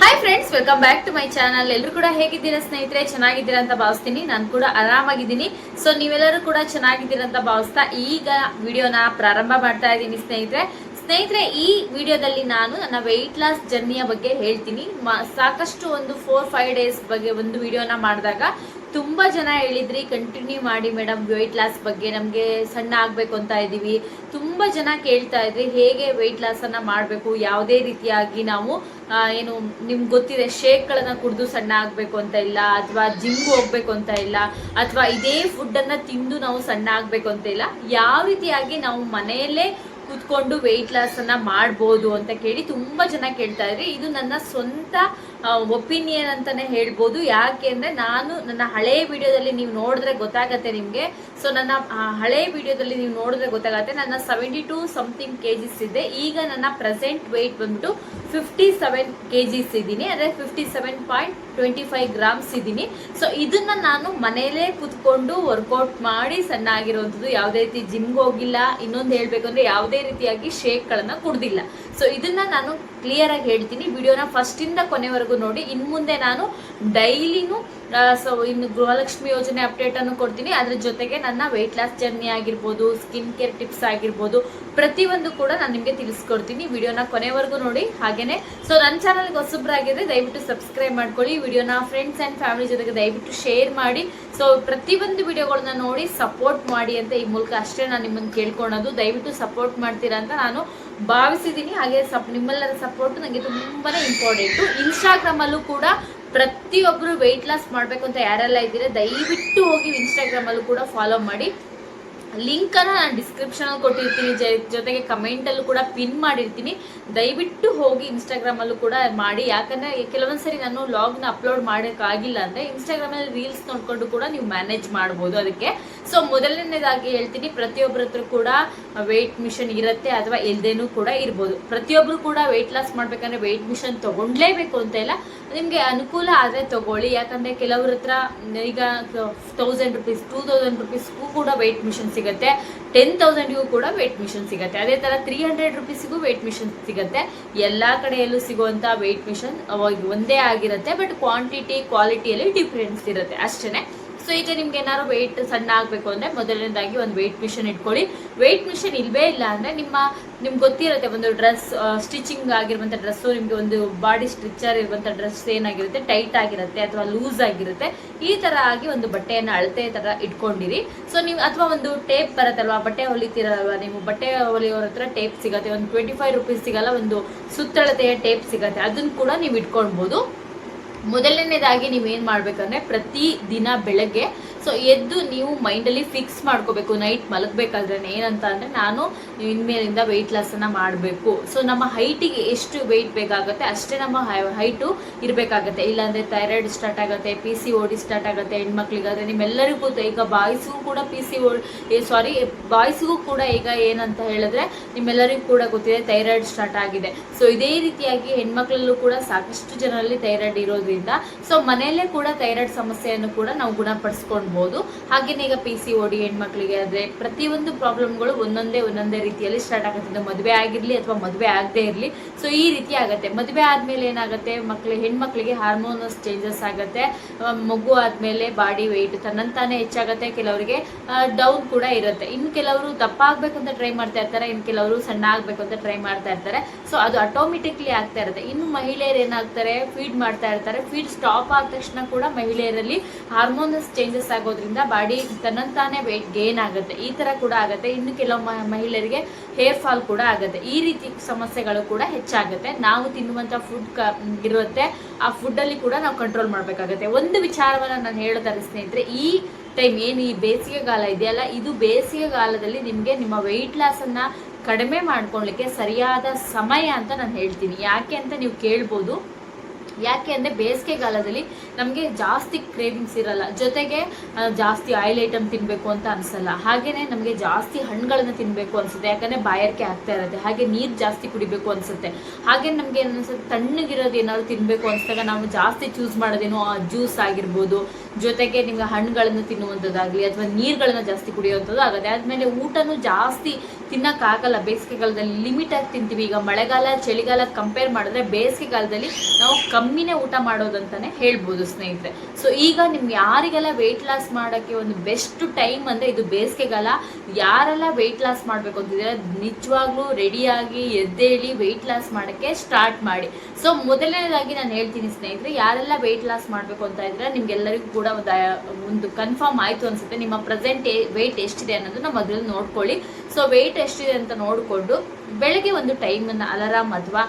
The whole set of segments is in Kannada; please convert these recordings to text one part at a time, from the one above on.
Hi friends welcome back to my channel ಎಲ್ಲರೂ ಕೂಡ ಹೇಗಿದ್ದೀರಾ ಸ್ನೇಹಿತರೆ? ಚೆನ್ನಾಗಿದ್ದೀರಾ ಅಂತ ಭಾವಿಸ್ತೀನಿ. ನಾನು ಕೂಡ ಆರಾಮಾಗಿದ್ದೀನಿ. ಸೊ ನೀವೆಲ್ಲರೂ ಕೂಡ ಚೆನ್ನಾಗಿದ್ದೀರಾ ಅಂತ ಭಾವಿಸ್ತಾ ಈಗ ವಿಡಿಯೋನ ಪ್ರಾರಂಭ ಮಾಡ್ತಾ ಇದ್ದೀನಿ ಸ್ನೇಹಿತರೆ. ಸ್ನೇಹಿತರೆ, ಈ ವಿಡಿಯೋದಲ್ಲಿ ನಾನು ನನ್ನ ವೆಯ್ಟ್ ಲಾಸ್ ಜರ್ನಿಯ ಬಗ್ಗೆ ಹೇಳ್ತೀನಿ. ಸಾಕಷ್ಟು ಒಂದು ಫೋರ್ ಫೈವ್ ಡೇಸ್ ಬಗ್ಗೆ ಒಂದು ವಿಡಿಯೋನ ಮಾಡಿದಾಗ ತುಂಬಾ ಜನ ಹೇಳಿದ್ರಿ ಕಂಟಿನ್ಯೂ ಮಾಡಿ ಮೇಡಮ್ ವೆಯ್ಟ್ ಲಾಸ್ ಬಗ್ಗೆ ನಮಗೆ ಸಣ್ಣ ಆಗಬೇಕು ಅಂತ ಇದ್ದೀವಿ. ತುಂಬಾ ಜನ ಕೇಳ್ತಾ ಇದ್ರಿ, ಹೇಗೆ ವೆಯ್ಟ್ ಲಾಸನ್ನು ಮಾಡಬೇಕು, ಯಾವುದೇ ರೀತಿಯಾಗಿ ನಾವು ಏನು ನಿಮ್ಗೆ ಗೊತ್ತಿದೆ, ಶೇಕ್ಗಳನ್ನು ಕುಡಿದು ಸಣ್ಣ ಆಗಬೇಕು ಅಂತ ಇಲ್ಲ, ಅಥವಾ ಜಿಮ್ಗೆ ಹೋಗ್ಬೇಕು ಅಂತ ಇಲ್ಲ, ಅಥವಾ ಇದೇ ಫುಡ್ಡನ್ನು ತಿಂದು ನಾವು ಸಣ್ಣ ಆಗಬೇಕು ಅಂತ ಇಲ್ಲ, ಯಾವ ರೀತಿಯಾಗಿ ನಾವು ಮನೆಯಲ್ಲೇ ಕೂತ್ಕೊಂಡು ವೆಯ್ಟ್ ಲಾಸ್ ಅನ್ನ ಮಾಡ್ಬೋದು ಅಂತ ಕೇಳಿ ತುಂಬಾ ಜನ ಕೇಳ್ತಾ ಇದ್ರಿ, ಇದು ನನ್ನ ಸ್ವಂತ ಒಪಿನಿಯನ್ ಅಂತಾನೆ ಹೇಳ್ಬೋದು. ಯಾಕೆ ಅಂದ್ರೆ ನಾನು ನನ್ನ ಹಳೆ ವಿಡಿಯೋದಲ್ಲಿ ನೀವು ನೋಡಿದ್ರೆ ಗೊತ್ತಾಗತ್ತೆ ನಿಮಗೆ. ಸೊ ನನ್ನ ಹಳೆಯ ಹಳೆ ವಿಡಿಯೋದಲ್ಲಿ ನೀವು ನೋಡಿದ್ರೆ ಗೊತ್ತಾಗತ್ತೆ. ನನ್ನ seventy two something K Gs ಇದೆ. ಈಗ ನನ್ನ ಪ್ರೆಸೆಂಟ್ ವೆಯ್ಟ್ ಬಂದ್ಬಿಟ್ಟು ಫಿಫ್ಟಿ ಸೆವೆನ್ ಕೆ ಜಿಸ್ ಇದ್ದೀನಿ. ಅಂದರೆ fifty seven point twenty five grams ಇದ್ದೀನಿ. ಸೊ ಇದನ್ನು ನಾನು ಮನೆಯಲ್ಲೇ ಕುತ್ಕೊಂಡು ವರ್ಕೌಟ್ ಮಾಡಿ ಸಣ್ಣ ಆಗಿರುವಂಥದ್ದು ಯಾವುದೇ ರೀತಿ ಜಿಮ್ಗೆ ಹೋಗಿಲ್ಲ. ಇನ್ನೊಂದು ಹೇಳಬೇಕು ಅಂದರೆ ಯಾವುದೇ ರೀತಿಯಾಗಿ ಶೇಕ್ಗಳನ್ನು ಕುಡ್ದಿಲ್ಲ. ಸೊ ಇದನ್ನು ನಾನು ಕ್ಲಿಯರಾಗಿ ಹೇಳ್ತೀನಿ. ವಿಡಿಯೋನ ಫಸ್ಟಿಂದ ಕೊನೆವರೆಗೂ ನೋಡಿ. ಇನ್ನು ಮುಂದೆ ನಾನು ಡೈಲಿನೂ ಸೊ ಇನ್ನು ಗೃಹಲಕ್ಷ್ಮಿ ಯೋಜನೆ ಅಪ್ಡೇಟ್ ಅನ್ನು ಕೊಡ್ತೀನಿ. ಅದ್ರ ಜೊತೆಗೆ ನನ್ನ ವೆಯ್ಟ್ ಲಾಸ್ ಜರ್ನಿ ಆಗಿರ್ಬೋದು ಸ್ಕಿನ್ ಕೇರ್ ಟಿಪ್ಸ್ ಆಗಿರ್ಬೋದು, ಪ್ರತಿಯೊಂದು ಕೂಡ ನಾನು ನಿಮಗೆ ತಿಳಿಸ್ಕೊಡ್ತೀನಿ. ವಿಡಿಯೋನ ಕೊನೆವರೆಗೂ ನೋಡಿ. ಹಾಗೇನೆ ಸೊ ನನ್ನ ಚಾನಲ್ಗೆ ಹೊಸಬ್ರಾಗಿದ್ರೆ ದಯವಿಟ್ಟು ಸಬ್ಸ್ಕ್ರೈಬ್ ಮಾಡ್ಕೊಳ್ಳಿ. ವಿಡಿಯೋನ ಫ್ರೆಂಡ್ಸ್ ಆ್ಯಂಡ್ ಫ್ಯಾಮಿಲಿ ಜೊತೆಗೆ ದಯವಿಟ್ಟು ಶೇರ್ ಮಾಡಿ. ಸೊ ಪ್ರತಿಯೊಂದು ವಿಡಿಯೋಗಳನ್ನ ನೋಡಿ ಸಪೋರ್ಟ್ ಮಾಡಿ ಅಂತ ಈ ಮೂಲಕ ಅಷ್ಟೇ ನಾನು ನಿಮ್ಮನ್ನು ಕೇಳ್ಕೊಳೋದು. ದಯವಿಟ್ಟು ಸಪೋರ್ಟ್ ಮಾಡ್ತೀರಾ ಅಂತ ನಾನು ಭಾವಿಸಿದ್ದೀನಿ ಹಾಗೆ ಸಪ್ ನಿಮ್ಮೆಲ್ಲರ ಸಪೋರ್ಟ್ ನನಗೆ ತುಂಬಾ ಇಂಪಾರ್ಟೆಂಟು ಇನ್ಸ್ಟಾಗ್ರಾಮಲ್ಲೂ ಕೂಡ ಪ್ರತಿಯೊಬ್ಬರು ವೆಯ್ಟ್ ಲಾಸ್ ಮಾಡಬೇಕು ಅಂತ ಯಾರೆಲ್ಲ ಇದ್ದೀರಾ, ದಯವಿಟ್ಟು ಹೋಗಿ ಇನ್ಸ್ಟಾಗ್ರಾಮಲ್ಲೂ ಕೂಡ ಫಾಲೋ ಮಾಡಿ. ಲಿಂಕನ್ನು ನಾನು ಡಿಸ್ಕ್ರಿಪ್ಷನಲ್ಲಿ ಕೊಟ್ಟಿರ್ತೀನಿ ಜೊತೆಗೆ ಕಮೆಂಟಲ್ಲೂ ಕೂಡ ಪಿನ್ ಮಾಡಿರ್ತೀನಿ. ದಯವಿಟ್ಟು ಹೋಗಿ ಇನ್ಸ್ಟಾಗ್ರಾಮಲ್ಲೂ ಕೂಡ ಮಾಡಿ. ಯಾಕಂದರೆ ಕೆಲವೊಂದು ಸರಿ ನಾನು ಲಾಗ್ನ ಅಪ್ಲೋಡ್ ಮಾಡೋಕ್ಕಾಗಿಲ್ಲ ಅಂದರೆ ಇನ್ಸ್ಟಾಗ್ರಾಮಲ್ಲಿ ರೀಲ್ಸ್ ನೋಡಿಕೊಂಡು ಕೂಡ ನೀವು ಮ್ಯಾನೇಜ್ ಮಾಡ್ಬೋದು ಅದಕ್ಕೆ. ಸೊ ಮೊದಲನೇದಾಗಿ ಹೇಳ್ತೀನಿ, ಪ್ರತಿಯೊಬ್ಬರ ಹತ್ರ ಕೂಡ ವೆಯ್ಟ್ ಮಿಷನ್ ಇರುತ್ತೆ ಅಥವಾ ಇಲ್ಲದೇನೂ ಕೂಡ ಇರ್ಬೋದು. ಪ್ರತಿಯೊಬ್ಬರು ಕೂಡ ವೆಯ್ಟ್ ಲಾಸ್ ಮಾಡ್ಬೇಕಂದ್ರೆ ವೆಯ್ಟ್ ಮಿಷನ್ ತಗೊಂಡ್ಲೇಬೇಕು ಅಂತ ಇಲ್ಲ. ನಿಮಗೆ ಅನುಕೂಲ ಆದರೆ ತಗೊಳ್ಳಿ. ಯಾಕಂದರೆ ಕೆಲವ್ರ ಹತ್ರ ಈಗ ತೌಸಂಡ್ ರುಪೀಸ್ ಟೂ ತೌಸಂಡ್ ರುಪೀಸ್ಗೂ ಕೂಡ ವೆಯ್ಟ್ ಮಿಷನ್ ಸಿಗುತ್ತೆ. ಟೆನ್ ತೌಸಂಡ್ಗೂ ಕೂಡ ವೆಯ್ಟ್ ಮಿಷನ್ ಸಿಗುತ್ತೆ. ಅದೇ ಥರ ತ್ರೀ ಹಂಡ್ರೆಡ್ ರುಪೀಸಿಗೂ ವೆಯ್ಟ್ ಮಿಷನ್ ಸಿಗುತ್ತೆ. ಎಲ್ಲ ಕಡೆಯಲ್ಲೂ ಸಿಗುವಂಥ ವೆಯ್ಟ್ ಮಿಷನ್ ಒಂದೇ ಆಗಿರುತ್ತೆ. ಬಟ್ ಕ್ವಾಂಟಿಟಿ ಕ್ವಾಲಿಟಿಯಲ್ಲಿ ಡಿಫ್ರೆನ್ಸ್ ಇರುತ್ತೆ. ಅಷ್ಟೇ ಸೊ ಈಗ ನಿಮ್ಗೆ ಏನಾದ್ರು ವೆಯ್ಟ್ ಸಣ್ಣ ಆಗಬೇಕು ಅಂದರೆ ಮೊದಲನೇದಾಗಿ ಒಂದು ವೆಯ್ಟ್ ಮಿಷನ್ ಇಟ್ಕೊಳ್ಳಿ. ವೆಯ್ಟ್ ಮಿಷನ್ ಇಲ್ವೇ ಇಲ್ಲ ಅಂದರೆ ನಿಮ್ಮ, ನಿಮ್ಗೆ ಗೊತ್ತಿರುತ್ತೆ ಒಂದು ಡ್ರೆಸ್ ಸ್ಟಿಚಿಂಗ್ ಆಗಿರುವಂಥ ಡ್ರೆಸ್ಸು ನಿಮಗೆ ಒಂದು ಬಾಡಿ ಸ್ಟ್ರಿಚರ್ ಇರುವಂಥ ಡ್ರೆಸ್ ಏನಾಗಿರುತ್ತೆ ಟೈಟ್ ಆಗಿರುತ್ತೆ ಅಥವಾ ಲೂಸ್ ಆಗಿರುತ್ತೆ. ಈ ಥರ ಆಗಿ ಒಂದು ಬಟ್ಟೆಯನ್ನು ಅಳತೆ ಥರ ಇಟ್ಕೊಂಡಿರಿ. ಸೊ ನೀವು, ಅಥವಾ ಒಂದು ಟೇಪ್ ಬರುತ್ತಲ್ವಾ, ಬಟ್ಟೆ ಹೊಲಿತೀರಲ್ವಾ ನೀವು? ಬಟ್ಟೆ ಹೊಲಿಯೋರ ಹತ್ರ ಟೇಪ್ ಸಿಗುತ್ತೆ. ಒಂದು ಟ್ವೆಂಟಿ ಫೈವ್ ರುಪೀಸ್ ಸಿಗಲ್ಲ, ಒಂದು ಸುತ್ತಳತೆಯ ಟೇಪ್ ಸಿಗುತ್ತೆ. ಅದನ್ನು ಕೂಡ ನೀವು ಇಟ್ಕೊಳ್ಬೋದು. ಮೊದಲನೇದಾಗಿ ನೀವೇನು ಮಾಡಬೇಕಂದ್ರೆ ಪ್ರತಿ ದಿನ ಬೆಳಗ್ಗೆ ಸೊ ಎದ್ದು ನೀವು ಮೈಂಡಲ್ಲಿ ಫಿಕ್ಸ್ ಮಾಡ್ಕೋಬೇಕು ನೈಟ್ ಮಲಗಬೇಕಾದ್ರೆ ಏನಂತ ಅಂದರೆ ನಾನು ಇನ್ಮೇಲಿಂದ ವೆಯ್ಟ್ ಲಾಸನ್ನು ಮಾಡಬೇಕು. ಸೊ ನಮ್ಮ ಹೈಟಿಗೆ ಎಷ್ಟು ವೆಯ್ಟ್ ಬೇಕಾಗುತ್ತೆ ಅಷ್ಟೇ ನಮ್ಮ ಹೈಟು ಇರಬೇಕಾಗತ್ತೆ. ಇಲ್ಲಾಂದರೆ ಥೈರಾಯ್ಡ್ ಸ್ಟಾರ್ಟ್ ಆಗುತ್ತೆ P C O D start ಆಗುತ್ತೆ, ಹೆಣ್ಮಕ್ಳಿಗಾದರೆ ನಿಮ್ಮೆಲ್ಲರಿಗೂ ಈಗ ಬಾಯ್ಸ್ಗೂ ಕೂಡ ಪಿ ಸಿ ಓ ಸಾರಿ ಬಾಯ್ಸ್ಗೂ ಕೂಡ ಈಗ ಏನಂತ ಹೇಳಿದ್ರೆ ನಿಮ್ಮೆಲ್ಲರಿಗೂ ಕೂಡ ಗೊತ್ತಿದೆ ಥೈರಾಯ್ಡ್ ಸ್ಟಾರ್ಟ್ ಆಗಿದೆ. ಸೊ ಇದೇ ರೀತಿಯಾಗಿ ಹೆಣ್ಮಕ್ಳಲ್ಲೂ ಕೂಡ ಸಾಕಷ್ಟು ಜನರಲ್ಲಿ ಥೈರಾಯ್ಡ್ ಇರೋದ್ರಿಂದ ಸೊ ಮನೆಯಲ್ಲೇ ಕೂಡ ಥೈರಾಯ್ಡ್ ಸಮಸ್ಯೆಯನ್ನು ಕೂಡ ನಾವು ಗುಣಪಡಿಸ್ಕೊಳ್ಬೋದು. ಹಾಗೇನೆ ಈಗ ಪಿ ಸಿ ಓಡಿ ಹೆಣ್ಮಕ್ಳಿಗೆ ಆದರೆ ಪ್ರತಿಯೊಂದು ಪ್ರಾಬ್ಲಮ್ಗಳು ಒಂದೊಂದೇ ಒಂದೊಂದೇ ರೀತಿಯಲ್ಲಿ ಸ್ಟಾರ್ಟ್ ಆಗುತ್ತೆ. ಮದುವೆ ಆಗಿರಲಿ ಅಥವಾ ಮದುವೆ ಆಗದೆ ಇರಲಿ. ಸೊ ಈ ರೀತಿ ಆಗುತ್ತೆ. ಮದುವೆ ಆದಮೇಲೆ ಏನಾಗುತ್ತೆ? ಮಕ್ಳು, ಹೆಣ್ಮಕ್ಳಿಗೆ ಹಾರ್ಮೋನಸ್ ಚೇಂಜಸ್ ಆಗುತ್ತೆ. ಮಗು ಆದಮೇಲೆ ಬಾಡಿ ವೆಯ್ಟ್ ತನ್ನಂತಾನೆ ಹೆಚ್ಚಾಗುತ್ತೆ. ಕೆಲವರಿಗೆ ಡೌನ್ ಕೂಡ ಇರುತ್ತೆ. ಇನ್ನು ಕೆಲವರು ದಪ್ಪ ಆಗಬೇಕು ಅಂತ ಟ್ರೈ ಮಾಡ್ತಾ ಇರ್ತಾರೆ. ಇನ್ನು ಕೆಲವರು ಸಣ್ಣ ಆಗ್ಬೇಕು ಅಂತ ಟ್ರೈ ಮಾಡ್ತಾ ಇರ್ತಾರೆ. ಸೊ ಅದು ಆಟೋಮೆಟಿಕ್ಲಿ ಆಗ್ತಾ ಇರುತ್ತೆ. ಇನ್ನು ಮಹಿಳೆಯರು ಏನಾಗ್ತಾರೆ? ಫೀಡ್ ಮಾಡ್ತಾ ಇರ್ತಾರೆ. ಫೀಡ್ ಸ್ಟಾಪ್ ಆದ ತಕ್ಷಣ ಕೂಡ ಮಹಿಳೆಯರಲ್ಲಿ ಹಾರ್ಮೋನಸ್ ಚೇಂಜಸ್ ಆಗೋದ್ರಿಂದ ಬಾಡಿ ತನ್ನಂತಾನೆ ವೆಯ್ಟ್ ಗೇನ್ ಆಗುತ್ತೆ. ಈ ತರ ಕೂಡ ಆಗುತ್ತೆ. ಇನ್ನು ಕೆಲವು ಮಹಿಳೆಯರಿಗೆ ಹೇರ್ ಫಾಲ್ ಕೂಡ ಆಗುತ್ತೆ. ಈ ರೀತಿ ಸಮಸ್ಯೆಗಳು ಕೂಡ ಹೆಚ್ಚಾಗುತ್ತೆ. ನಾವು ತಿನ್ನುವಂಥ ಫುಡ್ ಕ, ಇರುತ್ತೆ. ಆ ಫುಡ್ಡಲ್ಲಿ ಕೂಡ ನಾವು ಕಂಟ್ರೋಲ್ ಮಾಡಬೇಕಾಗುತ್ತೆ. ಒಂದು ವಿಚಾರವನ್ನು ನಾನು ಹೇಳ್ತಾರೆ ಸ್ನೇಹಿತರೆ, ಈ ಟೈಮ್ ಏನು ಈ ಬೇಸಿಗೆಗಾಲ ಇದೆಯಲ್ಲ, ಇದು ಬೇಸಿಗೆಗಾಲದಲ್ಲಿ ನಿಮಗೆ ನಿಮ್ಮ ವೆಯ್ಟ್ ಲಾಸನ್ನು ಕಡಿಮೆ ಮಾಡ್ಕೊಳ್ಳಿಕ್ಕೆ ಸರಿಯಾದ ಸಮಯ ಅಂತ ನಾನು ಹೇಳ್ತೀನಿ. ಯಾಕೆ ಅಂತ ನೀವು ಕೇಳ್ಬೋದು. ಯಾಕೆ ಅಂದರೆ ಬೇಸಿಗೆಗಾಲದಲ್ಲಿ ನಮಗೆ ಜಾಸ್ತಿ ಕ್ರೇವಿಂಗ್ಸ್ ಇರಲ್ಲ. ಜೊತೆಗೆ ಜಾಸ್ತಿ ಆಯಿಲ್ ಐಟಮ್ ತಿನ್ನಬೇಕು ಅಂತ ಅನಿಸಲ್ಲ. ಹಾಗೆಯೇ ನಮಗೆ ಜಾಸ್ತಿ ಹಣ್ಣುಗಳನ್ನು ತಿನ್ನಬೇಕು ಅನಿಸುತ್ತೆ. ಯಾಕಂದರೆ ಬಾಯಾರಿಕೆ ಆಗ್ತಾ ಇರುತ್ತೆ. ಹಾಗೆ ನೀರು ಜಾಸ್ತಿ ಕುಡಿಬೇಕು ಅನಿಸುತ್ತೆ. ಹಾಗೆ ನಮಗೆ ಅನಿಸುತ್ತೆ ತಣ್ಣಗಿರೋದು ಏನಾದ್ರು ತಿನ್ನಬೇಕು ಅನಿಸಿದಾಗ ನಾವು ಜಾಸ್ತಿ ಚೂಸ್ ಮಾಡೋದೇನೋ ಜ್ಯೂಸ್ ಆಗಿರ್ಬೋದು. ಜೊತೆಗೆ ನಿಮಗೆ ಹಣ್ಣುಗಳನ್ನು ತಿನ್ನುವಂಥದ್ದಾಗಲಿ, ಅಥವಾ ನೀರುಗಳನ್ನ ಜಾಸ್ತಿ ಕುಡಿಯುವಂಥದ್ದು ಆಗುತ್ತೆ. ಆದಮೇಲೆ ಊಟನೂ ಜಾಸ್ತಿ ತಿನ್ನಕ್ಕಾಗಲ್ಲ. ಬೇಸಿಗೆಗಾಲದಲ್ಲಿ ಲಿಮಿಟಾಗಿ ತಿಂತೀವಿ. ಈಗ ಮಳೆಗಾಲ, ಚಳಿಗಾಲ ಕಂಪೇರ್ ಮಾಡಿದ್ರೆ ಬೇಸಿಗೆಗಾಲದಲ್ಲಿ ನಾವು ಕಮ್ಮಿನೇ ಊಟ ಮಾಡೋದಂತಾನೆ ಹೇಳ್ಬೋದು ಸ್ನೇಹಿತರೆ. ಸೊ ಈಗ ನಿಮ್ಗೆ ಯಾರಿಗೆಲ್ಲ ವೆಯ್ಟ್ ಲಾಸ್ ಮಾಡೋಕ್ಕೆ ಒಂದು ಬೆಸ್ಟ್ ಟೈಮ್ ಅಂದರೆ ಇದು ಬೇಸಿಗೆಗಾಲ, ಯಾರೆಲ್ಲ ವೆಯ್ಟ್ ಲಾಸ್ ಮಾಡಬೇಕು ಅಂತಿದ್ರೆ ನಿಜವಾಗ್ಲೂ ರೆಡಿಯಾಗಿ ಎದ್ದೇಳಿ ವೆಯ್ಟ್ ಲಾಸ್ ಮಾಡೋಕ್ಕೆ ಸ್ಟಾರ್ಟ್ ಮಾಡಿ. ಸೊ ಮೊದಲನೇದಾಗಿ ನಾನು ಹೇಳ್ತೀನಿ ಸ್ನೇಹಿತರೆ, ಯಾರೆಲ್ಲ ವೆಯ್ಟ್ ಲಾಸ್ ಮಾಡಬೇಕು ಅಂತ ಇದ್ರೆ ನಿಮ್ಗೆಲ್ಲರಿಗೂ ಕೂಡ ಒಂದು ಕನ್ಫರ್ಮ್ ಆಯಿತು ಅನ್ಸುತ್ತೆ. ನಿಮ್ಮ ಪ್ರೆಸೆಂಟ್ ವೆಯ್ಟ್ ಎಷ್ಟಿದೆ ಅನ್ನೋದನ್ನ ಮೊದಲು ನೋಡ್ಕೊಳ್ಳಿ. ಸೊ ವೆಯ್ಟ್ ಎಷ್ಟಿದೆ ಅಂತ ನೋಡಿಕೊಂಡು ಬೆಳಗ್ಗೆ ಒಂದು ಟೈಮನ್ನು ಅಲಾರಾಮ್ ಅಥವಾ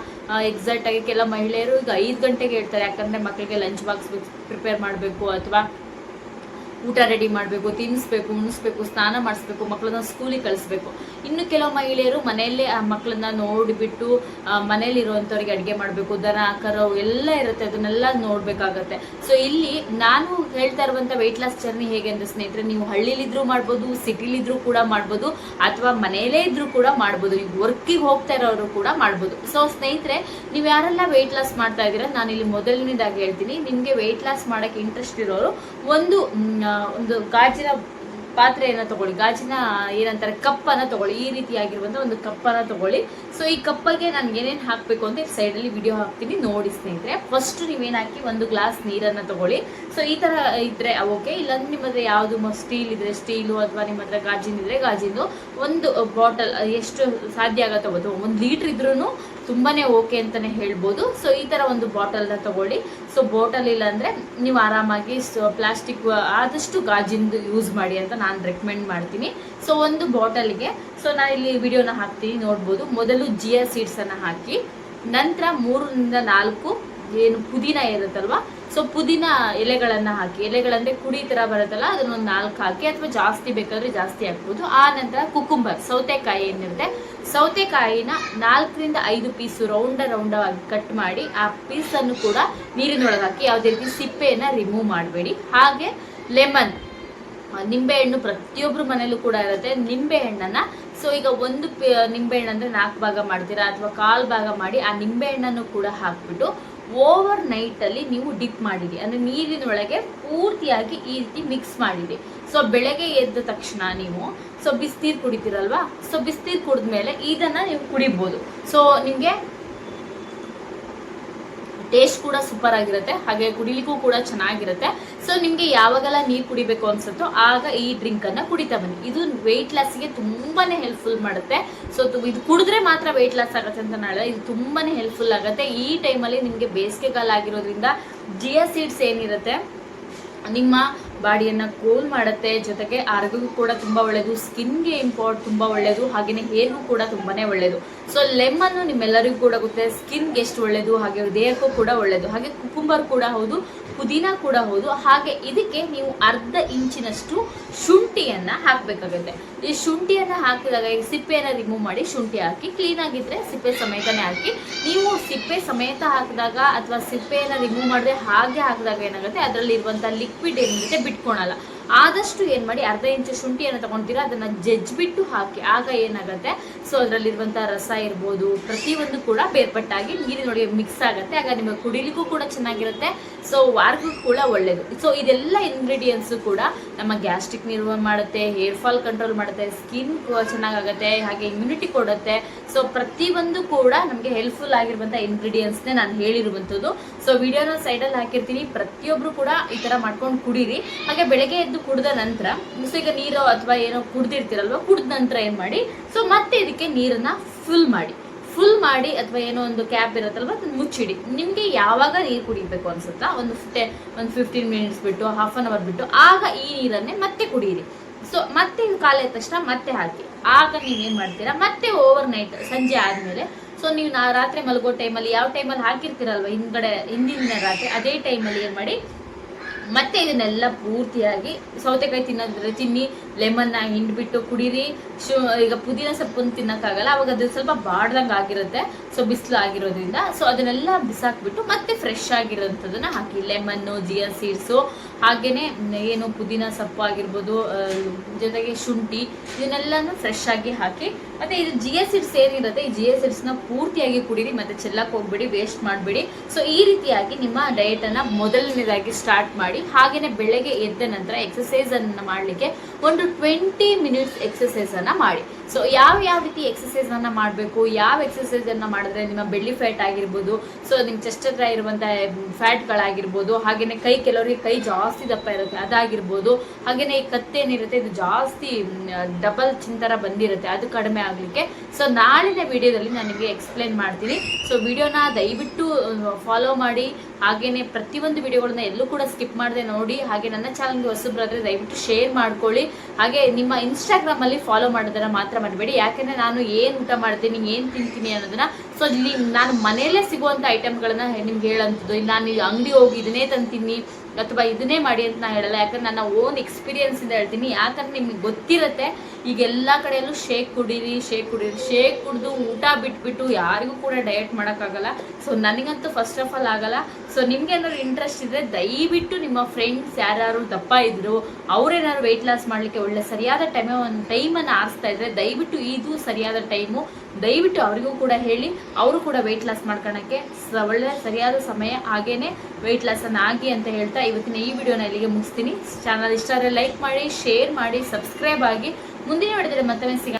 ಎಕ್ಸಾಕ್ಟಾಗಿ ಕೆಲ ಮಹಿಳೆಯರು ಈಗ ಐದು ಗಂಟೆಗೆ ಹೇಳ್ತಾರೆ. ಯಾಕಂದರೆ ಮಕ್ಕಳಿಗೆ ಲಂಚ್ ಬಾಕ್ಸ್ ಪ್ರಿಪೇರ್ ಮಾಡಬೇಕು ಅಥವಾ ಊಟ ರೆಡಿ ಮಾಡಬೇಕು, ತಿನ್ನಿಸ್ಬೇಕು ಉಣಿಸ್ಬೇಕು ಸ್ನಾನ ಮಾಡಿಸ್ಬೇಕು, ಮಕ್ಕಳನ್ನ ಸ್ಕೂಲಿಗೆ ಕಳಿಸ್ಬೇಕು. ಇನ್ನು ಕೆಲವು ಮಹಿಳೆಯರು ಮನೆಯಲ್ಲೇ ಆ ಮಕ್ಕಳನ್ನ ನೋಡಿಬಿಟ್ಟು ಮನೇಲಿರುವಂಥವ್ರಿಗೆ ಅಡುಗೆ ಮಾಡಬೇಕು, ದನ ಕರವು ಎಲ್ಲ ಇರುತ್ತೆ, ಅದನ್ನೆಲ್ಲ ನೋಡಬೇಕಾಗತ್ತೆ. ಸೊ ಇಲ್ಲಿ ನಾನು ಹೇಳ್ತಾ ಇರುವಂಥ ವೆಯ್ಟ್ ಲಾಸ್ ಜರ್ನಿ ಹೇಗೆ ಅಂದರೆ ಸ್ನೇಹಿತರೆ, ನೀವು ಹಳ್ಳಿಲಿದ್ರೂ ಮಾಡ್ಬೋದು, ಸಿಟಿಲಿದ್ರೂ ಕೂಡ ಮಾಡ್ಬೋದು, ಅಥವಾ ಮನೆಯಲ್ಲೇ ಇದ್ರೂ ಕೂಡ ಮಾಡ್ಬೋದು, ನೀವು ವರ್ಕಿಗೆ ಹೋಗ್ತಾ ಇರೋರು ಕೂಡ ಮಾಡ್ಬೋದು. ಸೊ ಸ್ನೇಹಿತರೆ, ನೀವು ಯಾರೆಲ್ಲ ವೆಯ್ಟ್ ಲಾಸ್ ಮಾಡ್ತಾ ಇದ್ದೀರಾ ನಾನು ಇಲ್ಲಿ ಮೊದಲನೇದಾಗಿ ಹೇಳ್ತೀನಿ. ನಿಮಗೆ ವೆಯ್ಟ್ ಲಾಸ್ ಮಾಡೋಕ್ಕೆ ಇಂಟ್ರೆಸ್ಟ್ ಇರೋರು, ಒಂದು ಒಂದು ಗಾಜಿನ ಪಾತ್ರೆಯನ್ನು ತಗೊಳ್ಳಿ. ಗಾಜಿನ ಏನಂತಾರೆ, ಕಪ್ಪನ್ನು ತಗೊಳ್ಳಿ. ಈ ರೀತಿಯಾಗಿರುವಂಥ ಒಂದು ಕಪ್ಪನ್ನು ತಗೊಳ್ಳಿ. ಸೊ ಈ ಕಪ್ಪಗೆ ನಾನು ಏನೇನು ಹಾಕಬೇಕು ಅಂತ ಸೈಡಲ್ಲಿ ವಿಡಿಯೋ ಹಾಕ್ತೀನಿ. ನೋಡಿ ಸ್ನೇಹಿತರೆ ಫಸ್ಟ್ ನೀವೇನು ಹಾಕಿ ಒಂದು ಗ್ಲಾಸ್ ನೀರನ್ನು ತಗೊಳ್ಳಿ. ಸೊ ಈ ಥರ ಇದ್ದರೆ ಓಕೆ ಇಲ್ಲಾಂದ್ರೆ ನಿಮ್ಮ ಹತ್ರ ಯಾವುದು ಸ್ಟೀಲ್ ಇದ್ದರೆ ಸ್ಟೀಲು ಅಥವಾ ನಿಮ್ಮ ಹತ್ರ ಗಾಜಿನಿದ್ರೆ ಗಾಜಿಂದು ಒಂದು ಬಾಟಲ್ ಎಷ್ಟು ಸಾಧ್ಯ ಆಗತ್ತೋ ಗೊತ್ತು ಒಂದು ಲೀಟ್ರ್ ಇದ್ರೂ ತುಂಬಾನೇ ಓಕೆ ಅಂತಾನೆ ಹೇಳ್ಬೋದು. ಸೊ ಈ ಥರ ಒಂದು ಬಾಟಲ್ನ ತಗೊಳ್ಳಿ. ಸೊ ಬಾಟಲ್ ಇಲ್ಲ ಅಂದರೆ ನೀವು ಆರಾಮಾಗಿ ಪ್ಲಾಸ್ಟಿಕ್ ಆದಷ್ಟು ಗಾಜಿಂದು ಯೂಸ್ ಮಾಡಿ ಅಂತ ನಾನು ರೆಕಮೆಂಡ್ ಮಾಡ್ತೀನಿ. ಸೊ ಒಂದು ಬಾಟಲ್ಗೆ ಸೊ ನಾನು ಇಲ್ಲಿ ವಿಡಿಯೋನ ಹಾಕ್ತೀನಿ, ನೋಡ್ಬೋದು. ಮೊದಲು ಜಿಯಾ ಸೀಡ್ಸನ್ನು ಹಾಕಿ, ನಂತರ ಮೂರರಿಂದ ನಾಲ್ಕು ಏನು ಪುದೀನ ಇರುತ್ತಲ್ವಾ? ಸೊ ಪುದೀನ ಎಲೆಗಳನ್ನು ಹಾಕಿ, ಎಲೆಗಳಂದ್ರೆ ಕುಡಿ ಥರ ಬರುತ್ತಲ್ಲ, ಅದನ್ನೊಂದು ನಾಲ್ಕು ಹಾಕಿ, ಅಥವಾ ಜಾಸ್ತಿ ಬೇಕಾದ್ರೆ ಜಾಸ್ತಿ ಹಾಕ್ಬೋದು. ಆ ನಂತರ ಕುಕುಂಬರ್, ಸೌತೆಕಾಯಿ ಏನಿರುತ್ತೆ ಸೌತೆಕಾಯಿನ ನಾಲ್ಕರಿಂದ ಐದು ಪೀಸು ರೌಂಡ ರೌಂಡವಾಗಿ ಕಟ್ ಮಾಡಿ, ಆ ಪೀಸನ್ನು ಕೂಡ ನೀರಿನೊಳಗೆ ಹಾಕಿ ಯಾವುದೇ ರೀತಿ ಸಿಪ್ಪೆಯನ್ನು ರಿಮೂವ್ ಮಾಡಬೇಡಿ. ಹಾಗೆ ಲೆಮನ್ ನಿಂಬೆಹಣ್ಣು ಪ್ರತಿಯೊಬ್ಬರು ಮನೇಲೂ ಕೂಡ ಇರುತ್ತೆ. ನಿಂಬೆಹಣ್ಣನ್ನು ಸೊ ಈಗ ಒಂದು ನಿಂಬೆಹಣ್ಣು ಅಂದರೆ ನಾಲ್ಕು ಭಾಗ ಮಾಡ್ತೀರಾ? ಅಥವಾ ಕಾಲು ಭಾಗ ಮಾಡಿ ಆ ನಿಂಬೆಹಣ್ಣನ್ನು ಕೂಡ ಹಾಕ್ಬಿಟ್ಟು ಓವರ್ ನೈಟಲ್ಲಿ ನೀವು ಡಿಪ್ ಮಾಡಿರಿ. ಅಂದರೆ ನೀರಿನೊಳಗೆ ಪೂರ್ತಿಯಾಗಿ ಈ ರೀತಿ ಮಿಕ್ಸ್ ಮಾಡಿರಿ. ಸೊ ಬೆಳಗ್ಗೆ ಎದ್ದ ತಕ್ಷಣ ನೀವು ಸೊ ಬಿಸಿನೀರು ಕುಡಿತೀರಲ್ವಾ? ಸೊ ಬಿಸಿನೀರು ಕುಡಿದ್ಮೇಲೆ ಇದನ್ನು ನೀವು ಕುಡಿಬೋದು. ಸೊ ನಿಮಗೆ ಟೇಸ್ಟ್ ಕೂಡ ಸೂಪರ್ ಆಗಿರುತ್ತೆ. ಹಾಗೆ ಕುಡಿಲಿಕ್ಕೂ ಕೂಡ ಚೆನ್ನಾಗಿರುತ್ತೆ. ಸೊ ನಿಮಗೆ ಯಾವಾಗೆಲ್ಲ ನೀರು ಕುಡಿಬೇಕು ಅನ್ಸುತ್ತೋ ಆಗ ಈ ಡ್ರಿಂಕನ್ನು ಕುಡಿತಾ ಬನ್ನಿ. ಇದು ವೆಯ್ಟ್ ಲಾಸ್ಗೆ ತುಂಬಾನೇ ಹೆಲ್ಪ್ಫುಲ್ ಮಾಡುತ್ತೆ. ಸೊ ಇದು ಕುಡಿದ್ರೆ ಮಾತ್ರ ವೆಯ್ಟ್ ಲಾಸ್ ಆಗುತ್ತೆ ಅಂತ ನಾಳೆ. ಇದು ತುಂಬಾನೇ ಹೆಲ್ಪ್ಫುಲ್ ಆಗುತ್ತೆ. ಈ ಟೈಮಲ್ಲಿ ನಿಮಗೆ ಬೇಸಿಗೆಗಾಲ ಆಗಿರೋದ್ರಿಂದ, ಜಿಯಾ ಸೀಡ್ಸ್ ಏನಿರುತ್ತೆ, ನಿಮ್ಮ ಬಾಡಿಯನ್ನು ಕೂಲ್ ಮಾಡುತ್ತೆ. ಜೊತೆಗೆ ಆರೋಗ್ಯಕ್ಕೂ ಕೂಡ ತುಂಬ ಒಳ್ಳೆಯದು ಸ್ಕಿನ್ಗೆ ಇಂಪಾರ್ಟ್ ತುಂಬ ಒಳ್ಳೆಯದು ಹಾಗೆಯೇ ಹೇರ್ಗೂ ಕೂಡ ತುಂಬಾ ಒಳ್ಳೆಯದು ಸೊ ಲೆಮನ್ನು ನಿಮ್ಮೆಲ್ಲರಿಗೂ ಕೂಡ ಗೊತ್ತೆ. ಸ್ಕಿನ್ಗೆ ಎಷ್ಟು ಒಳ್ಳೆಯದು ಹಾಗೆ ದೇಹಕ್ಕೂ ಕೂಡ ಒಳ್ಳೆಯದು ಹಾಗೆ ಕುಕುಂಬರ್ ಕೂಡ ಹೌದು, ಪುದೀನ ಕೂಡ ಹೌದು. ಹಾಗೆ ಇದಕ್ಕೆ ನೀವು ಅರ್ಧ ಇಂಚಿನಷ್ಟು ಶುಂಠಿಯನ್ನು ಹಾಕಬೇಕಾಗುತ್ತೆ. ಈ ಶುಂಠಿಯನ್ನು ಹಾಕಿದಾಗ ಈ ಸಿಪ್ಪೆಯನ್ನು ರಿಮೂವ್ ಮಾಡಿ ಶುಂಠಿ ಹಾಕಿ ಕ್ಲೀನ್ ಆಗಿದ್ರೆ ಸಿಪ್ಪೆ ಸಮೇತನೇ ಹಾಕಿ, ನೀವು ಸಿಪ್ಪೆ ಸಮೇತ ಹಾಕಿದಾಗ ಅಥವಾ ಸಿಪ್ಪೆಯನ್ನು ರಿಮೂವ್ ಮಾಡಿದ್ರೆ ಹಾಗೆ ಹಾಕಿದಾಗ ಏನಾಗುತ್ತೆ? ಅದರಲ್ಲಿರುವಂಥ ಲಿಕ್ವಿಡ್ ಏನಿರುತ್ತೆ ಬಿಟ್ಕೊಳಲ್ಲ ಆದಷ್ಟು ಏನು ಮಾಡಿ ಅರ್ಧ ಇಂಚು ಶುಂಠಿಯನ್ನು ತಗೊಳ್ತೀರಾ ಅದನ್ನು ಜಜ್ಜಿಬಿಟ್ಟು ಹಾಕಿ, ಆಗ ಏನಾಗುತ್ತೆ? ಸೊ ಅದರಲ್ಲಿರುವಂಥ ರಸ ಇರ್ಬೋದು, ಪ್ರತಿಯೊಂದು ಕೂಡ ಬೇರ್ಪಟ್ಟಾಗಿ ನೀರಿನೊಳಗೆ ಮಿಕ್ಸ್ ಆಗುತ್ತೆ. ಆಗ ನಿಮಗೆ ಕುಡಿಲಿಕ್ಕೂ ಕೂಡ ಚೆನ್ನಾಗಿರುತ್ತೆ. ಸೊ ವಾರ್ಗೂ ಕೂಡ ಒಳ್ಳೆಯದು ಸೊ ಇದೆಲ್ಲ ಇಂಗ್ರೀಡಿಯೆಂಟ್ಸು ಕೂಡ ನಮ್ಮ ಗ್ಯಾಸ್ಟ್ರಿಕ್ ನಿರ್ವಹಣೆ ಮಾಡುತ್ತೆ ಹೇರ್ ಫಾಲ್ ಕಂಟ್ರೋಲ್ ಮಾಡುತ್ತೆ ಸ್ಕಿನ್ ಚೆನ್ನಾಗಾಗುತ್ತೆ, ಹಾಗೆ ಇಮ್ಯುನಿಟಿ ಕೊಡುತ್ತೆ. ಸೊ ಪ್ರತಿಯೊಂದು ಕೂಡ ನಮಗೆ ಹೆಲ್ಪ್ಫುಲ್ ಆಗಿರುವಂಥ ಇಂಗ್ರೀಡಿಯೆಂಟ್ಸ್ನೇ ನಾನು ಹೇಳಿರುವಂಥದ್ದು. ಸೊ ವಿಡಿಯೋನ ಸೈಡಲ್ಲಿ ಹಾಕಿರ್ತೀನಿ. ಪ್ರತಿಯೊಬ್ಬರು ಕೂಡ ಈ ಥರ ಮಾಡ್ಕೊಂಡು ಕುಡೀರಿ. ಹಾಗೆ ಬೆಳಗ್ಗೆ ಎದ್ದು ಕುಡಿದ ನಂತರ ಸೊ ಈಗ ನೀರು ಅಥವಾ ಏನೋ ಕುಡ್ದಿರ್ತೀರಲ್ವ, ಕುಡ್ದ ನಂತರ ಏನು ಮಾಡಿ? ಸೊ ಮತ್ತೆ ಇದಕ್ಕೆ ನೀರನ್ನ ಫುಲ್ ಮಾಡಿ. ಫುಲ್ ಮಾಡಿ ಅಥವಾ ಏನೋ ಒಂದು ಕ್ಯಾಪ್ ಇರುತ್ತಲ್ವ, ಅದನ್ನ ಮುಚ್ಚಿಡಿ. ನಿಮಗೆ ಯಾವಾಗ ನೀರು ಕುಡಿಬೇಕು ಅನ್ಸುತ್ತಾ? ಒಂದು ಟೆ ಒಂದು ಫಿಫ್ಟೀನ್ ಮಿನಿಟ್ಸ್ ಬಿಟ್ಟು ಹಾಫ್ ಅನ್ ಅವರ್ ಬಿಟ್ಟು, ಆಗ ಈ ನೀರನ್ನೇ ಮತ್ತೆ ಕುಡಿಯಿರಿ ಸೊ ಮತ್ತೆ ಆದ ತಕ್ಷಣ ಮತ್ತೆ ಹಾಕಿ. ಆಗ ನೀವೇನು ಮಾಡ್ತೀರಾ? ಮತ್ತೆ ಓವರ್ ನೈಟ್ ಸಂಜೆ ಆದಮೇಲೆ. ಸೊ ನೀವು ನಾ ರಾತ್ರಿ ಮಲಗೋ ಟೈಮಲ್ಲಿ ಯಾವ ಟೈಮಲ್ಲಿ ಹಾಕಿರ್ತೀರಲ್ವ? ಹಿಂದ್ಗಡೆ, ಹಿಂದಿನ ದಿನ ರಾತ್ರಿ, ಅದೇ ಟೈಮಲ್ಲಿ ಏನು ಮಾಡಿ, ಮತ್ತೆ ಇದನ್ನೆಲ್ಲ ಪೂರ್ತಿಯಾಗಿ ಸೌತೆಕಾಯಿ ತಿನ್ನೋದ್ರೆ ತಿನ್ನಿ ಲೆಮನ್ನ ಹಿಂಡ್ಬಿಟ್ಟು ಕುಡೀರಿ. ಶು, ಈಗ ಪುದೀನ ಸೊಪ್ಪನ್ನು ತಿನ್ನೋಕ್ಕಾಗಲ್ಲ. ಅವಾಗ ಅದು ಸ್ವಲ್ಪ ಬಾಡ್ದಂಗೆ ಆಗಿರುತ್ತೆ. ಸೊ ಬಿಸಿಲು ಆಗಿರೋದ್ರಿಂದ. ಸೊ ಅದನ್ನೆಲ್ಲ ಬಿಸಾಕ್ಬಿಟ್ಟು ಮತ್ತೆ ಫ್ರೆಶ್ ಆಗಿರೋಂಥದ್ದನ್ನ ಹಾಕಿ. ಲೆಮನ್ನು ಜಿಯ ಸೀಡ್ಸು ಹಾಗೆಯೇ ಏನು ಪುದೀನ ಸೊಪ್ಪು ಆಗಿರ್ಬೋದು ಜೊತೆಗೆ ಶುಂಠಿ, ಇದನ್ನೆಲ್ಲನೂ ಫ್ರೆಶ್ ಆಗಿ ಹಾಕಿ. ಮತ್ತು ಇದು ಜಿಯಾ ಸೀಡ್ಸ್ ಏನಿರುತ್ತೆ, ಈ ಜಿಯಾ ಸೀಡ್ಸ್ನ ಪೂರ್ತಿಯಾಗಿ ಕುಡೀರಿ. ಮತ್ತು ಚೆಲ್ಲಕ್ಕೆ ಹೋಗ್ಬಿಡಿ ವೇಸ್ಟ್ ಮಾಡಬೇಡಿ. ಸೊ ಈ ರೀತಿಯಾಗಿ ನಿಮ್ಮ ಡಯಟನ್ನು ಮೊದಲನೇದಾಗಿ ಸ್ಟಾರ್ಟ್ ಮಾಡಿ. ಹಾಗೆಯೇ ಬೆಳಗ್ಗೆ ಎದ್ದ ನಂತರ ಎಕ್ಸಸೈಸ್ ಅನ್ನು ಮಾಡಲಿಕ್ಕೆ ಒಂದು ಟ್ವೆಂಟಿ ಮಿನಿಟ್ಸ್ ಎಕ್ಸಸೈಸನ್ನು ಮಾಡಿ. ಸೊ ಯಾವ ಯಾವ ರೀತಿ ಎಕ್ಸಸೈಸ್ ಅನ್ನ ಮಾಡಬೇಕು? ಯಾವ ಎಕ್ಸಸೈಸ್ ಅನ್ನ ಮಾಡಿದ್ರೆ ನಿಮ್ಮ ಬೆಳ್ಳಿ ಫ್ಯಾಟ್ ಆಗಿರ್ಬೋದು ಸೊ ನಿಮ್ಮ ಚೆಸ್ಟ್ ಹತ್ರ ಇರುವಂಥ ಫ್ಯಾಟ್ಗಳಾಗಿರ್ಬೋದು ಹಾಗೇನೆ ಕೈ ಕೆಲವರಿಗೆ ಕೈ ಜಾಸ್ತಿ ದಪ್ಪ ಇರುತ್ತೆ, ಅದಾಗಿರ್ಬೋದು, ಹಾಗೇನೆ ಈ ಕತ್ತೇನಿರುತ್ತೆ ಇದು ಜಾಸ್ತಿ ಡಬಲ್ ಚಿಂತರ ಬಂದಿರುತ್ತೆ, ಅದು ಕಡಿಮೆ ಆಗಲಿಕ್ಕೆ. ಸೊ ನಾಳಿನ ವಿಡಿಯೋದಲ್ಲಿ ನಾನು ನಿಮಗೆ ಎಕ್ಸ್ಪ್ಲೇನ್ ಮಾಡ್ತೀನಿ. ಸೊ ವಿಡಿಯೋನ ದಯವಿಟ್ಟು ಫಾಲೋ ಮಾಡಿ. ಹಾಗೇನೆ ಪ್ರತಿಯೊಂದು ವಿಡಿಯೋಗಳನ್ನ ಎಲ್ಲೂ ಕೂಡ ಸ್ಕಿಪ್ ಮಾಡದೆ ನೋಡಿ. ಹಾಗೆ ನನ್ನ ಚಾನಲ್ಗೆ ಹೊಸಬ್ರಾದ್ರೆ ದಯವಿಟ್ಟು ಶೇರ್ ಮಾಡ್ಕೊಳ್ಳಿ. ಹಾಗೆ ನಿಮ್ಮ ಇನ್ಸ್ಟಾಗ್ರಾಮಲ್ಲಿ ಫಾಲೋ ಮಾಡೋದನ್ನ ಮಾತ್ರ ಮಾಡಬೇಡಿ. ಯಾಕೆಂದ್ರೆ ನಾನು ಏನು ಊಟ ಮಾಡ್ತೀನಿ, ಏನು ತಿಂತೀನಿ ಅನ್ನೋದನ್ನ ಸೊ ಇಲ್ಲಿ ನಾನು ಮನೆಯಲ್ಲೇ ಸಿಗುವಂಥ ಐಟಮ್ಗಳನ್ನ ನಿಮ್ಗೆ ಹೇಳೋಂಥದ್ದು ಇಲ್ಲಿ ನಾನು ಅಂಗಡಿ ಹೋಗಿ ಇದನ್ನೇ ತಂತೀನಿ ಅಥವಾ ಇದನ್ನೇ ಮಾಡಿ ಅಂತ ನಾನು ಹೇಳಲ್ಲ. ಯಾಕಂದ್ರೆ ನನ್ನ ಓನ್ ಎಕ್ಸ್ಪೀರಿಯನ್ಸ್ ಇಂದ ಹೇಳ್ತೀನಿ. ಯಾಕಂದ್ರೆ ನಿಮ್ಗೆ ಗೊತ್ತಿರುತ್ತೆ. ಈಗ ಎಲ್ಲ ಕಡೆಯಲ್ಲೂ ಶೇಕ್ ಕುಡೀರಿ ಶೇಕ್ ಕುಡೀರಿ. ಶೇಕ್ ಕುಡಿದು ಊಟ ಬಿಟ್ಬಿಟ್ಟು ಯಾರಿಗೂ ಕೂಡ ಡಯಟ್ ಮಾಡೋಕ್ಕಾಗಲ್ಲ. ಸೊ ನನಗಂತೂ ಫಸ್ಟ್ ಆಫ್ ಆಲ್ ಆಗಲ್ಲ. ಸೊ ನಿಮ್ಗೆ ಏನಾದ್ರು ಇಂಟ್ರೆಸ್ಟ್ ಇದ್ರೆ ದಯವಿಟ್ಟು ನಿಮ್ಮ ಫ್ರೆಂಡ್ಸ್ ಯಾರ್ಯಾರು ದಪ್ಪ ಇದ್ರು ಅವ್ರೇನಾದ್ರು ವೆಯ್ಟ್ ಲಾಸ್ ಮಾಡಲಿಕ್ಕೆ ಒಳ್ಳೆ ಸರಿಯಾದ ಟೈಮ್ ಒಂದು ಟೈಮನ್ನು ಆರಿಸ್ತಾ ಇದ್ರೆ ದಯವಿಟ್ಟು ಇದು ಸರಿಯಾದ ಟೈಮು ದಯವಿಟ್ಟು ಅವರಿಗೂ ಕೂಡ ಹೇಳಿ, ಅವರು ಕೂಡ ವೆಯ್ಟ್ ಲಾಸ್ ಮಾಡ್ಕೊಳಕ್ಕೆ ಒಳ್ಳೆ ಸರಿಯಾದ ಸಮಯ ಹಾಗೇನೆ ವೆಯ್ಟ್ ಲಾಸನ್ನು ಆಗಿ ಅಂತ ಹೇಳ್ತಾ ಇವತ್ತಿನ ಈ ವಿಡಿಯೋನ ಇಲ್ಲಿಗೆ ಮುಗಿಸ್ತೀನಿ. ಚಾನಲ್ ಇಷ್ಟ ಆದರೆ ಲೈಕ್ ಮಾಡಿ ಶೇರ್ ಮಾಡಿ ಸಬ್ಸ್ಕ್ರೈಬ್ ಆಗಿ. ಮುಂದಿನ ವಿಡಿಯೋದಲ್ಲಿ ಮತ್ತೊಮ್ಮೆ ಸಿಗ